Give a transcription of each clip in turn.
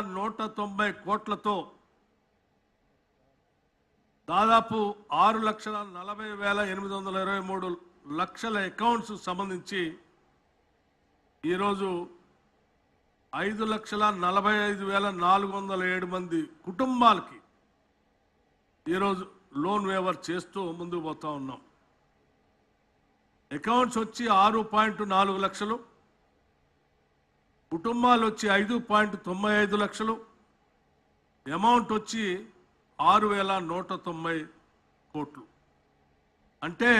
నూట తొంభై కోట్లతో దాదాపు ఆరు లక్షల నలభై వేల ఎనిమిది వందల ఇరవై మూడు లక్షల అకౌంట్స్ సంబంధించి ఈరోజు ఐదు లక్షల నలభై ఐదు వేల నాలుగు వందల ఏడు మంది కుటుంబాలకి ఈరోజు లోన్ వేవర్ చేస్తూ ముందుకు పోతా ఉన్నాం. అకౌంట్స్ వచ్చి ఆరు పాయింట్ నాలుగు లక్షలు. కుటుంబాలు వచ్చి ఐదు పాయింట్ తొంభై ఐదు లక్షలు అమౌంట్ వచ్చి ఆరు వేల నూట తొంభై కోట్లు. అంటే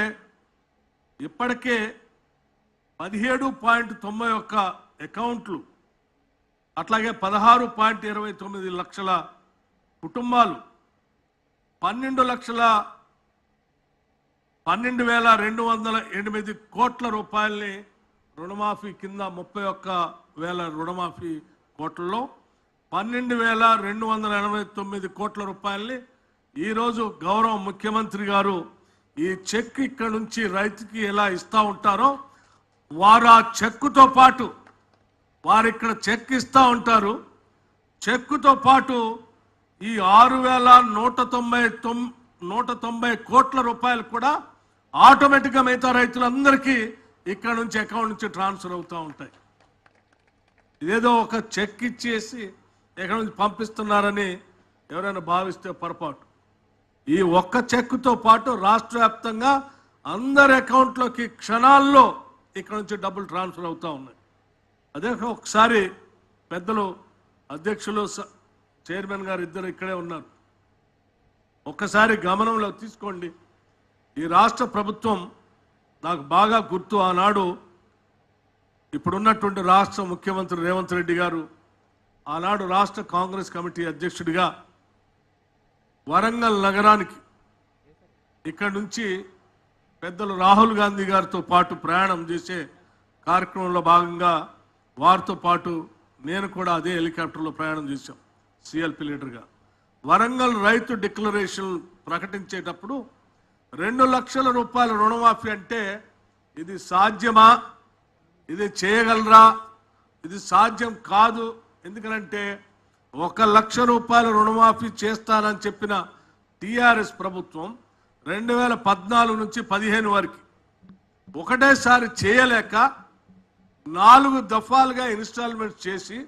ఇప్పటికే పదిహేడు పాయింట్ తొంభై ఒక్క అకౌంట్లు అట్లాగే పదహారు పాయింట్ ఇరవై తొమ్మిది లక్షల కుటుంబాలు పన్నెండు లక్షల పన్నెండు వేల రెండు వందల ఎనిమిది కోట్ల రూపాయల్ని రుణమాఫీ కింద ముప్పై ఒక్క వేల రుణమాఫీ కోట్లలో పన్నెండు వేల రెండు వందల ఎనభై తొమ్మిది కోట్ల రూపాయల్ని ఈరోజు గౌరవ ముఖ్యమంత్రి గారు ఈ చెక్ ఇక్కడ నుంచి రైతుకి ఎలా ఇస్తూ ఉంటారో వారు ఆ చెక్కుతో పాటు వారు ఇక్కడ చెక్ ఇస్తూ ఉంటారు. చెక్కుతో పాటు ఈ ఆరు వేల నూట తొంభై తొమ్ నూట తొంభై కోట్ల రూపాయలు కూడా ఆటోమేటిక్గా మిగతా రైతులందరికీ ఇక్కడ నుంచి అకౌంట్ నుంచి ట్రాన్స్ఫర్ అవుతూ ఉంటాయి. ఇదేదో ఒక చెక్ ఇచ్చేసి ఎక్కడి నుంచి పంపిస్తున్నారని ఎవరైనా భావిస్తే పొరపాటు. ఈ ఒక్క చెక్కుతో పాటు రాష్ట్ర వ్యాప్తంగా అందరి అకౌంట్లోకి క్షణాల్లో ఇక్కడ నుంచి డబ్బులు ట్రాన్స్ఫర్ అవుతూ ఉన్నాయి. అదే ఒకసారి పెద్దలు అధ్యక్షులు స- చైర్మన్ గారు ఇద్దరు ఇక్కడే ఉన్నారు. ఒక్కసారి గమనంలో తీసుకోండి. ఈ రాష్ట్ర ప్రభుత్వం నాకు బాగా గుర్తు ఆనాడు ఇప్పుడున్నటువంటి రాష్ట్ర ముఖ్యమంత్రి రేవంత్ రెడ్డి గారు ఆనాడు రాష్ట్ర కాంగ్రెస్ కమిటీ అధ్యక్షుడిగా వరంగల్ నగరానికి ఇక్కడి నుంచి పెద్దలు రాహుల్ గాంధీ గారితో పాటు ప్రయాణం చేసే కార్యక్రమంలో భాగంగా వారితో పాటు నేను కూడా అదే హెలికాప్టర్లో ప్రయాణం చేశాం సిఎల్పి లీడర్గా. వరంగల్ రైతు డిక్లరేషన్ ప్రకటించేటప్పుడు రెండు లక్షల రూపాయల రుణమాఫీ అంటే ఇది సాధ్యమా? ఇది చేయగలరా? ఇది సాధ్యం కాదు. ఎందుకనంటే ఒక లక్ష రూపాయల రుణమాఫీ చేస్తానని చెప్పిన టిఆర్ఎస్ ప్రభుత్వం రెండు వేల పద్నాలుగు నుంచి పదిహేను వరకు ఒకటేసారి చేయలేక నాలుగు దఫాలుగా ఇన్స్టాల్మెంట్ చేసి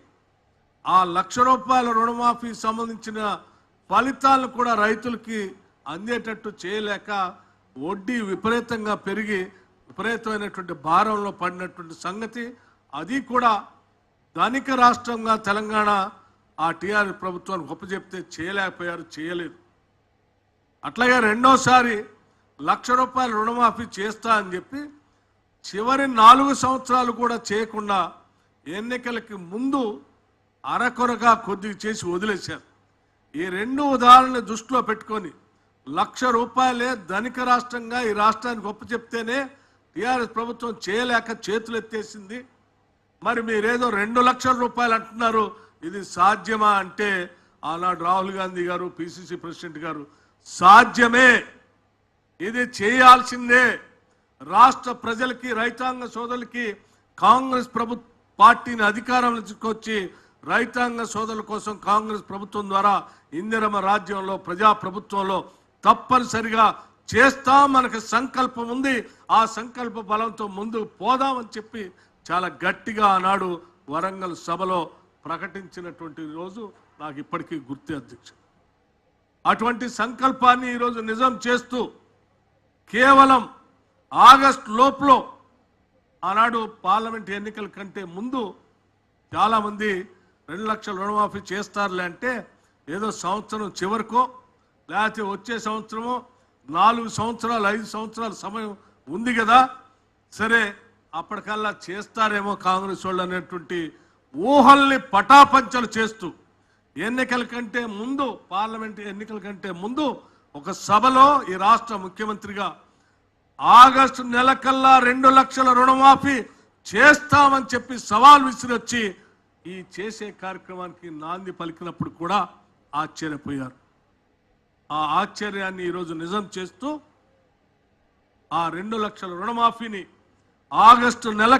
ఆ లక్ష రూపాయల రుణమాఫీ సంబంధించిన ఫలితాలను కూడా రైతులకి అందేటట్టు చేయలేక వడ్డీ విపరీతంగా పెరిగి విపరీతమైనటువంటి భారంలో పడినటువంటి సంగతి అది కూడా ధనిక రాష్ట్రంగా తెలంగాణ ఆ టీఆర్ఎస్ ప్రభుత్వానికి ఒప్పచెప్తే చేయలేకపోయారు చేయలేదు. అట్లాగే రెండోసారి లక్ష రూపాయల రుణమాఫీ చేస్తా అని చెప్పి చివరి నాలుగు సంవత్సరాలు కూడా చేయకుండా ఎన్నికలకి ముందు అరకొరగా కొద్దిగా చేసి వదిలేశారు. ఈ రెండు ఉదాహరణలు దృష్టిలో పెట్టుకొని లక్ష రూపాయలే ధనిక రాష్ట్రంగా ఈ రాష్ట్రానికి ఒప్పు చెప్తేనే టీఆర్ఎస్ ప్రభుత్వం చేయలేక చేతులు ఎత్తేసింది. మరి మీరేదో రెండు లక్షల రూపాయలు అంటున్నారు. ఇది సాధ్యమా అంటే ఆనాడు రాహుల్ గాంధీ గారు పిసిసి ప్రెసిడెంట్ గారు సాధ్యమే. ఇది చేయాల్సిందే. రాష్ట్ర ప్రజలకి రైతాంగ సోదరులకి కాంగ్రెస్ ప్రభు పార్టీని అధికారంలో తీసుకొచ్చి రైతాంగ సోదరుల కోసం కాంగ్రెస్ ప్రభుత్వం ద్వారా ఇందిరమ రాజ్యంలో ప్రజా ప్రభుత్వంలో తప్పనిసరిగా చేస్తాం మనకి సంకల్పం ఉంది. ఆ సంకల్ప బలంతో ముందు పోదామని చెప్పి చాలా గట్టిగా ఆనాడు వరంగల్ సభలో ప్రకటించినటువంటి రోజు నాకు ఇప్పటికీ గుర్తు అధ్యక్షుడు అటువంటి సంకల్పాన్ని ఈరోజు నిజం చేస్తూ కేవలం ఆగస్ట్ లోపులో ఆనాడు పార్లమెంట్ ఎన్నికల కంటే ముందు చాలామంది రెండు లక్షల రుణమాఫీ చేస్తారులే అంటే ఏదో సంవత్సరం చివరికో లేకపోతే వచ్చే సంవత్సరము నాలుగు సంవత్సరాలు ఐదు సంవత్సరాల సమయం ఉంది కదా? సరే అప్పటికల్లా చేస్తారేమో కాంగ్రెస్ వాళ్ళు అనేటువంటి ఊహల్ని పటాపంచలు చేస్తూ ఎన్నికల కంటే ముందు పార్లమెంట్ ఎన్నికల కంటే ముందు ఒక సభలో ఈ రాష్ట్ర ముఖ్యమంత్రిగా ఆగస్టు నెలకల్లా రెండు లక్షల రుణమాఫీ చేస్తామని చెప్పి సవాల్ విసిరొచ్చి ఈ చేసే కార్యక్రమానికి నాంది పలికినప్పుడు కూడా ఆశ్చర్యపోయారు. ఆ ఆశ్చర్యాన్ని ఈరోజు నిజం చేస్తూ ఆ రెండు లక్షల రుణమాఫీని ఆగస్టు నెల